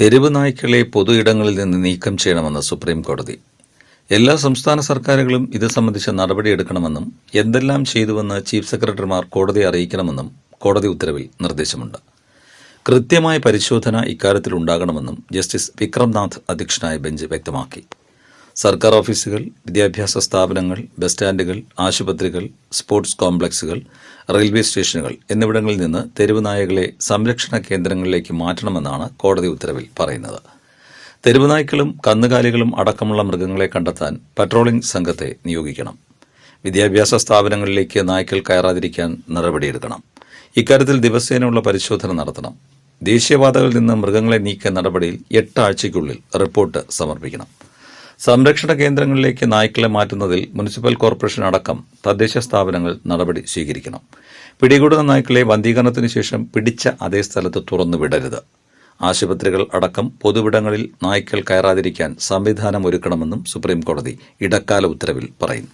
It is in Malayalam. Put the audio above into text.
തെരുവ് നായ്ക്കളെ പൊതു ഇടങ്ങളിൽ നിന്ന് നീക്കം ചെയ്യണമെന്ന് സുപ്രീം കോടതി. എല്ലാ സംസ്ഥാന സർക്കാരുകളും ഇത് സംബന്ധിച്ച നടപടിയെടുക്കണമെന്നും എന്തെല്ലാം ചെയ്തുവെന്ന് ചീഫ് സെക്രട്ടറിമാർ കോടതിയെ അറിയിക്കണമെന്നും കോടതി ഉത്തരവിൽ നിർദ്ദേശമുണ്ട്. കൃത്യമായ പരിശോധന ഇക്കാര്യത്തിൽ ഉണ്ടാകണമെന്നും ജസ്റ്റിസ് വിക്രംനാഥ് അധ്യക്ഷനായ ബെഞ്ച് വ്യക്തമാക്കി. സർക്കാർ ഓഫീസുകൾ വിദ്യാഭ്യാസ സ്ഥാപനങ്ങൾ ബസ് സ്റ്റാൻഡുകൾ ആശുപത്രികൾ സ്പോർട്സ് കോംപ്ലക്സുകൾ റെയിൽവേ സ്റ്റേഷനുകൾ എന്നിവിടങ്ങളിൽ നിന്ന് തെരുവ് നായകളെ സംരക്ഷണ കേന്ദ്രങ്ങളിലേക്ക് മാറ്റണമെന്നാണ് കോടതി ഉത്തരവിൽ പറയുന്നത്. തെരുവ് നായ്ക്കളും കന്നുകാലികളും അടക്കമുള്ള മൃഗങ്ങളെ കണ്ടെത്താൻ പട്രോളിംഗ് സംഘത്തെ നിയോഗിക്കണം. വിദ്യാഭ്യാസ സ്ഥാപനങ്ങളിലേക്ക് നായ്ക്കൾ കയറാതിരിക്കാൻ നടപടിയെടുക്കണം. ഇക്കാര്യത്തിൽ ദിവസേനയുള്ള പരിശോധന നടത്തണം. ദേശീയപാതകളിൽ നിന്ന് മൃഗങ്ങളെ നീക്കിയ നടപടിയിൽ എട്ടാഴ്ചയ്ക്കുള്ളിൽ റിപ്പോർട്ട് സമർപ്പിക്കണം. സംരക്ഷണ കേന്ദ്രങ്ങളിലേക്ക് നായ്ക്കളെ മാറ്റുന്നതിൽ മുനിസിപ്പൽ കോർപ്പറേഷൻ അടക്കം തദ്ദേശ സ്ഥാപനങ്ങൾ നടപടി സ്വീകരിക്കണം. പിടികൂടുന്ന നായ്ക്കളെ വന്ധീകരണത്തിന് ശേഷം പിടിച്ച അതേ സ്ഥലത്ത് തുറന്നു വിടരുത്. ആശുപത്രികൾ അടക്കം പൊതുവിടങ്ങളിൽ നായ്ക്കൾ കയറാതിരിക്കാൻ സംവിധാനം ഒരുക്കണമെന്നും സുപ്രീംകോടതി ഇടക്കാല ഉത്തരവിൽ പറയുന്നു.